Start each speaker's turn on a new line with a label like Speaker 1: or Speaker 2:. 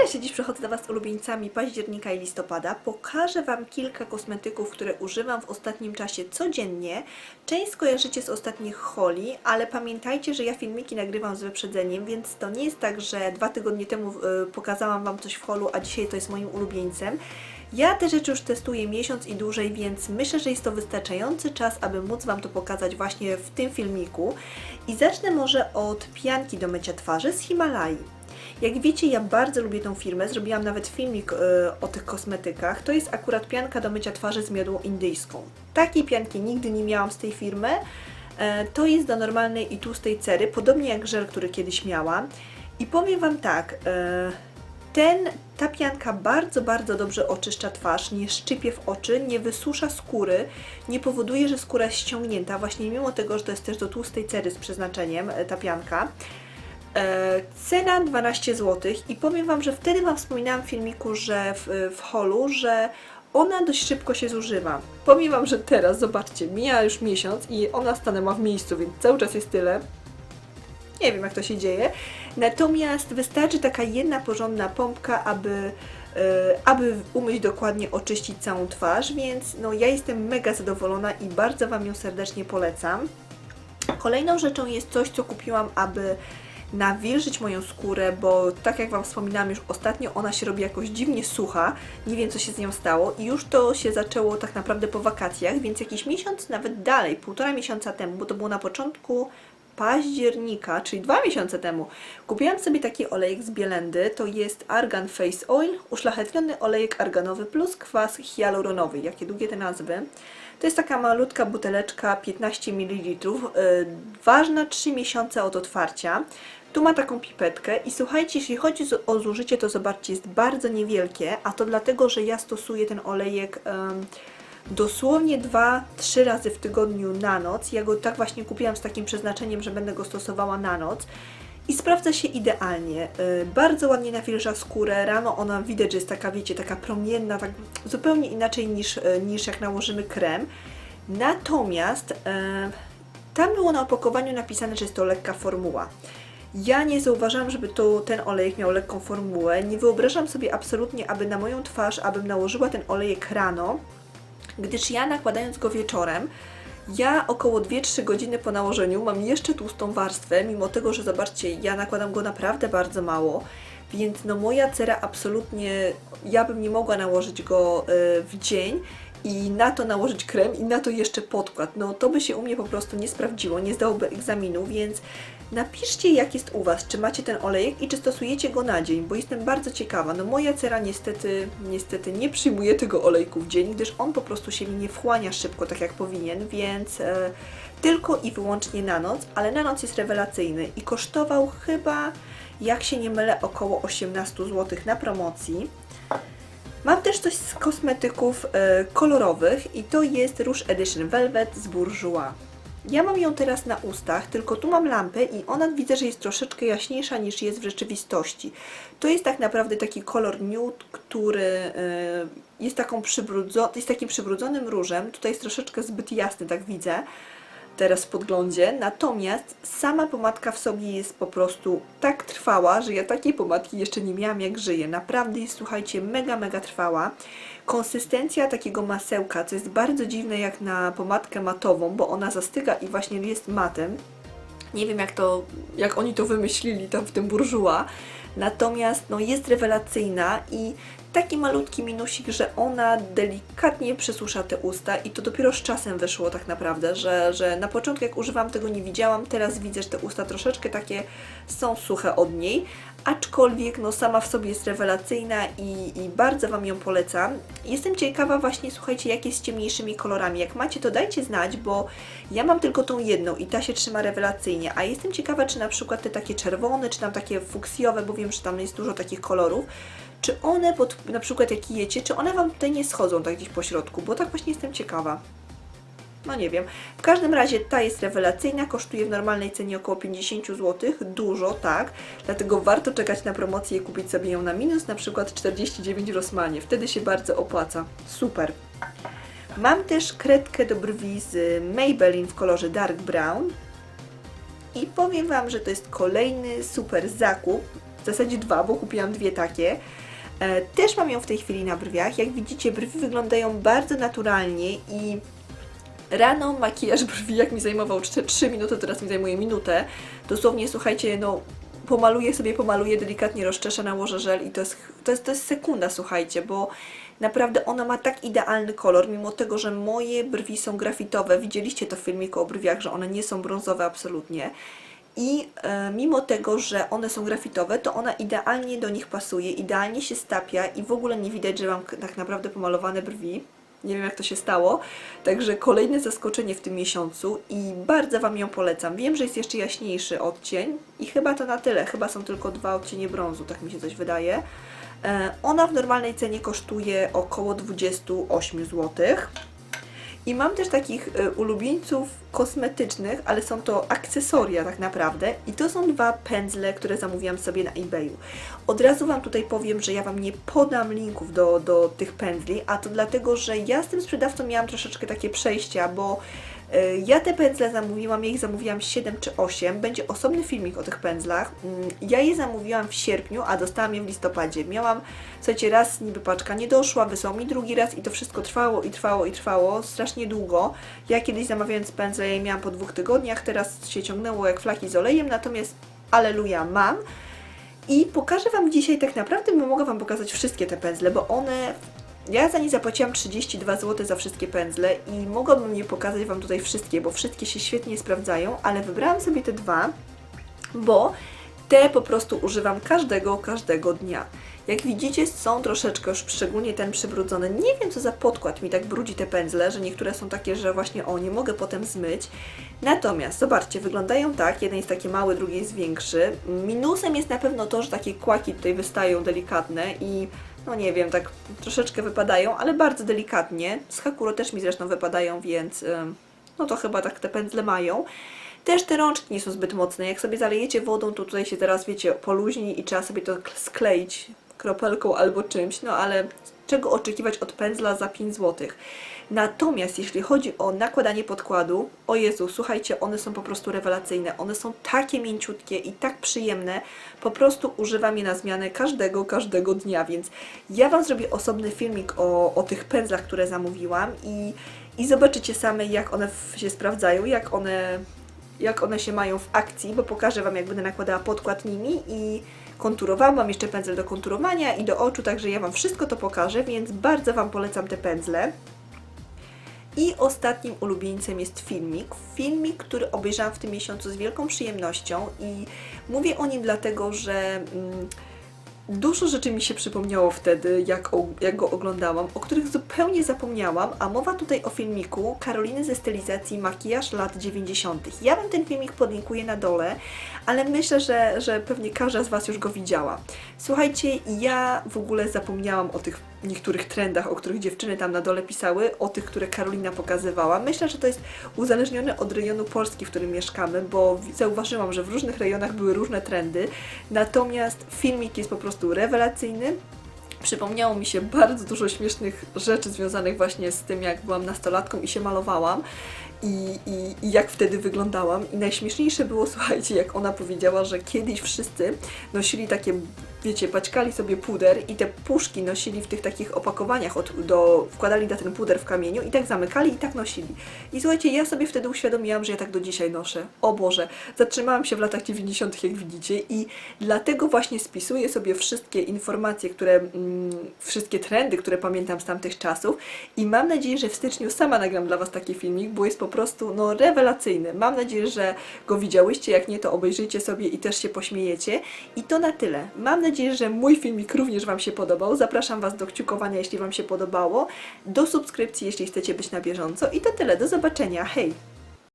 Speaker 1: Cześć, dziś przychodzę do Was z ulubieńcami października i listopada. Pokażę Wam kilka kosmetyków, które używam w ostatnim czasie codziennie. Część skojarzycie z ostatnich holi, ale pamiętajcie, że ja filmiki nagrywam z wyprzedzeniem, więc to nie jest tak, że dwa tygodnie temu y, pokazałam Wam coś w holu, a dzisiaj to jest moim ulubieńcem. Ja te rzeczy już testuję miesiąc i dłużej, więc myślę, że jest to wystarczający czas, aby móc Wam to pokazać właśnie w tym filmiku. I zacznę może od pianki do mycia twarzy z Himalai. Jak wiecie, ja bardzo lubię tą firmę, zrobiłam nawet filmik e, o tych kosmetykach. To jest akurat pianka do mycia twarzy z miodą indyjską. Takiej pianki nigdy nie miałam z tej firmy. E, to jest do normalnej i tłustej cery, podobnie jak żel, który kiedyś miałam. I powiem Wam tak, e, ten, ta pianka bardzo, bardzo dobrze oczyszcza twarz, nie szczypie w oczy, nie wysusza skóry, nie powoduje, że skóra jest ściągnięta, właśnie mimo tego, że to jest też do tłustej cery z przeznaczeniem ta pianka. E, cena 12 zł i powiem Wam, że wtedy Wam wspominałam w filmiku, że w, w holu, że ona dość szybko się zużywa. Powiem Wam, że teraz, zobaczcie, mija już miesiąc i ona stanęła w miejscu, więc cały czas jest tyle. Nie wiem, jak to się dzieje. Natomiast wystarczy taka jedna porządna pompka, aby, e, aby umyć dokładnie, oczyścić całą twarz, więc no, ja jestem mega zadowolona i bardzo Wam ją serdecznie polecam. Kolejną rzeczą jest coś, co kupiłam, aby nawilżyć moją skórę, bo tak jak Wam wspominałam już ostatnio, ona się robi jakoś dziwnie sucha, nie wiem co się z nią stało. I już to się zaczęło tak naprawdę po wakacjach, więc jakiś miesiąc, nawet dalej, półtora miesiąca temu, bo to było na początku października, czyli dwa miesiące temu, kupiłam sobie taki olejek z Bielendy, to jest Argan Face Oil, uszlachetniony olejek arganowy plus kwas hialuronowy, jakie długie te nazwy. To jest taka malutka buteleczka, 15 ml, yy, ważna 3 miesiące od otwarcia. Tu ma taką pipetkę i słuchajcie, jeśli chodzi o zużycie, to zobaczcie, jest bardzo niewielkie, a to dlatego, że ja stosuję ten olejek em, dosłownie 2-3 razy w tygodniu na noc. Ja go tak właśnie kupiłam z takim przeznaczeniem, że będę go stosowała na noc. I sprawdza się idealnie. Y, Bardzo ładnie nawilża skórę. Rano ona widać, że jest taka, wiecie, taka promienna, tak zupełnie inaczej niż, y, niż jak nałożymy krem. Natomiast y, tam było na opakowaniu napisane, że jest to lekka formuła. Ja nie zauważam, żeby to, ten olejek miał lekką formułę. Nie wyobrażam sobie absolutnie, aby na moją twarz, abym nałożyła ten olejek rano, gdyż ja nakładając go wieczorem, ja około 2-3 godziny po nałożeniu mam jeszcze tłustą warstwę, mimo tego, że zobaczcie, ja nakładam go naprawdę bardzo mało, więc no moja cera absolutnie, ja bym nie mogła nałożyć go y, w dzień i na to nałożyć krem i na to jeszcze podkład. No to by się u mnie po prostu nie sprawdziło, nie zdałoby egzaminu, więc napiszcie jak jest u Was, czy macie ten olejek i czy stosujecie go na dzień, bo jestem bardzo ciekawa. No moja cera niestety, niestety nie przyjmuje tego olejku w dzień, gdyż on po prostu się mi nie wchłania szybko, tak jak powinien, więc e, tylko i wyłącznie na noc, ale na noc jest rewelacyjny i kosztował chyba, jak się nie mylę, około 18 zł na promocji. Mam też coś z kosmetyków e, kolorowych i to jest Rouge Edition Velvet z Bourjois. Ja mam ją teraz na ustach, tylko tu mam lampę i ona widzę, że jest troszeczkę jaśniejsza niż jest w rzeczywistości. To jest tak naprawdę taki kolor nude, który e, jest, taką przybrudzo- jest takim przybrudzonym różem. Tutaj jest troszeczkę zbyt jasny, tak widzę teraz w podglądzie. Natomiast sama pomadka w sobie jest po prostu tak trwała, że ja takiej pomadki jeszcze nie miałam jak żyję. Naprawdę jest, słuchajcie, mega, mega trwała. Konsystencja takiego masełka, co jest bardzo dziwne jak na pomadkę matową, bo ona zastyga i właśnie jest matem. Nie wiem jak to, jak oni to wymyślili tam w tym burżuła. Natomiast no, jest rewelacyjna i taki malutki minusik, że ona delikatnie przesusza te usta i to dopiero z czasem wyszło tak naprawdę, że, że na początku jak używam tego nie widziałam, teraz widzę, że te usta troszeczkę takie są suche od niej, aczkolwiek no sama w sobie jest rewelacyjna i, i bardzo Wam ją polecam. Jestem ciekawa właśnie, słuchajcie, jak jest z ciemniejszymi kolorami. Jak macie, to dajcie znać, bo ja mam tylko tą jedną i ta się trzyma rewelacyjnie, a jestem ciekawa, czy na przykład te takie czerwone, czy tam takie fuksjowe, bo wiem, że tam jest dużo takich kolorów, czy one, pod, na przykład jak jecie, czy one Wam tutaj nie schodzą tak gdzieś po środku, bo tak właśnie jestem ciekawa. No nie wiem. W każdym razie ta jest rewelacyjna, kosztuje w normalnej cenie około 50 zł, dużo, tak, dlatego warto czekać na promocję i kupić sobie ją na minus, na przykład 49 w Rossmanie, wtedy się bardzo opłaca. Super. Mam też kredkę do brwi z Maybelline w kolorze Dark Brown i powiem Wam, że to jest kolejny super zakup. w zasadzie dwa, bo kupiłam dwie takie. E, Też mam ją w tej chwili na brwiach. Jak widzicie, brwi wyglądają bardzo naturalnie i rano makijaż brwi, jak mi zajmował 3 minuty, teraz mi zajmuje minutę. Dosłownie, słuchajcie, no pomaluję sobie, pomaluję, delikatnie rozczeszę, nałożę żel i to jest, to jest, to jest sekunda, słuchajcie, bo naprawdę ona ma tak idealny kolor, mimo tego, że moje brwi są grafitowe. Widzieliście to w filmiku o brwiach, że one nie są brązowe absolutnie. I e, mimo tego, że one są grafitowe, to ona idealnie do nich pasuje, idealnie się stapia i w ogóle nie widać, że mam tak naprawdę pomalowane brwi. Nie wiem jak to się stało. Także kolejne zaskoczenie w tym miesiącu i bardzo Wam ją polecam. Wiem, że jest jeszcze jaśniejszy odcień i chyba to na tyle. Chyba są tylko dwa odcienie brązu, tak mi się coś wydaje. E, Ona w normalnej cenie kosztuje około 28 złotych. I mam też takich y, ulubieńców kosmetycznych, ale są to akcesoria tak naprawdę. I to są dwa pędzle, które zamówiłam sobie na eBayu. Od razu Wam tutaj powiem, że ja Wam nie podam linków do, do tych pędzli, a to dlatego, że ja z tym sprzedawcą miałam troszeczkę takie przejścia, bo ja te pędzle zamówiłam, ja ich zamówiłam 7 czy 8. Będzie osobny filmik o tych pędzlach. Mm, Ja je zamówiłam w sierpniu, a dostałam je w listopadzie. Miałam, słuchajcie, raz niby paczka nie doszła, wysłał mi drugi raz i to wszystko trwało i trwało i trwało strasznie długo. Ja kiedyś zamawiając pędzle, je miałam po dwóch tygodniach, teraz się ciągnęło jak flaki z olejem, natomiast aleluja mam. I pokażę Wam dzisiaj tak naprawdę, bo mogę Wam pokazać wszystkie te pędzle, bo one... Ja za nie zapłaciłam 32 zł za wszystkie pędzle i mogłabym je pokazać Wam tutaj wszystkie, bo wszystkie się świetnie sprawdzają, ale wybrałam sobie te dwa, bo te po prostu używam każdego, każdego dnia. Jak widzicie, są troszeczkę już, szczególnie ten przybrudzony. Nie wiem, co za podkład mi tak brudzi te pędzle, że niektóre są takie, że właśnie o, nie mogę potem zmyć. Natomiast, zobaczcie, wyglądają tak. Jeden jest taki mały, drugi jest większy. Minusem jest na pewno to, że takie kłaki tutaj wystają delikatne i no nie wiem, tak troszeczkę wypadają, ale bardzo delikatnie. Z Hakuro też mi zresztą wypadają, więc no to chyba tak te pędzle mają. Też te rączki nie są zbyt mocne. Jak sobie zalejecie wodą, to tutaj się teraz, wiecie, poluźni i trzeba sobie to skleić kropelką albo czymś, no ale czego oczekiwać od pędzla za 5 zł. Natomiast jeśli chodzi o nakładanie podkładu, o Jezu, słuchajcie, one są po prostu rewelacyjne. One są takie mięciutkie i tak przyjemne. Po prostu używam je na zmianę każdego, każdego dnia, więc ja Wam zrobię osobny filmik o, o tych pędzlach, które zamówiłam i, i zobaczycie same, jak one się sprawdzają, jak one jak one się mają w akcji, bo pokażę Wam, jak będę nakładała podkład nimi i konturowałam. Mam jeszcze pędzel do konturowania i do oczu, także ja Wam wszystko to pokażę, więc bardzo Wam polecam te pędzle. I ostatnim ulubieńcem jest filmik. Filmik, który obejrzałam w tym miesiącu z wielką przyjemnością i mówię o nim dlatego, że mm, dużo rzeczy mi się przypomniało wtedy, jak, o, jak go oglądałam, o których zupełnie zapomniałam, a mowa tutaj o filmiku Karoliny ze stylizacji Makijaż lat 90. Ja Wam ten filmik podlinkuję na dole, ale myślę, że, że pewnie każda z Was już go widziała. Słuchajcie, ja w ogóle zapomniałam o tych niektórych trendach, o których dziewczyny tam na dole pisały, o tych, które Karolina pokazywała. Myślę, że to jest uzależnione od rejonu Polski, w którym mieszkamy, bo zauważyłam, że w różnych rejonach były różne trendy, natomiast filmik jest po prostu rewelacyjny. Przypomniało mi się bardzo dużo śmiesznych rzeczy związanych właśnie z tym, jak byłam nastolatką i się malowałam i, i, i jak wtedy wyglądałam. I najśmieszniejsze było, słuchajcie, jak ona powiedziała, że kiedyś wszyscy nosili takie, wiecie, paćkali sobie puder i te puszki nosili w tych takich opakowaniach, od, do, wkładali na ten puder w kamieniu i tak zamykali i tak nosili. I słuchajcie, ja sobie wtedy uświadomiłam, że ja tak do dzisiaj noszę. O Boże, zatrzymałam się w latach 90., jak widzicie, i dlatego właśnie spisuję sobie wszystkie informacje, które, mm, wszystkie trendy, które pamiętam z tamtych czasów i mam nadzieję, że w styczniu sama nagram dla Was taki filmik, bo jest po prostu no, rewelacyjny. Mam nadzieję, że go widziałyście, jak nie, to obejrzyjcie sobie i też się pośmiejecie. I to na tyle. Mam nadzieję, że mój filmik również Wam się podobał. Zapraszam Was do kciukowania, jeśli Wam się podobało, do subskrypcji, jeśli chcecie być na bieżąco. I to tyle. Do zobaczenia. Hej!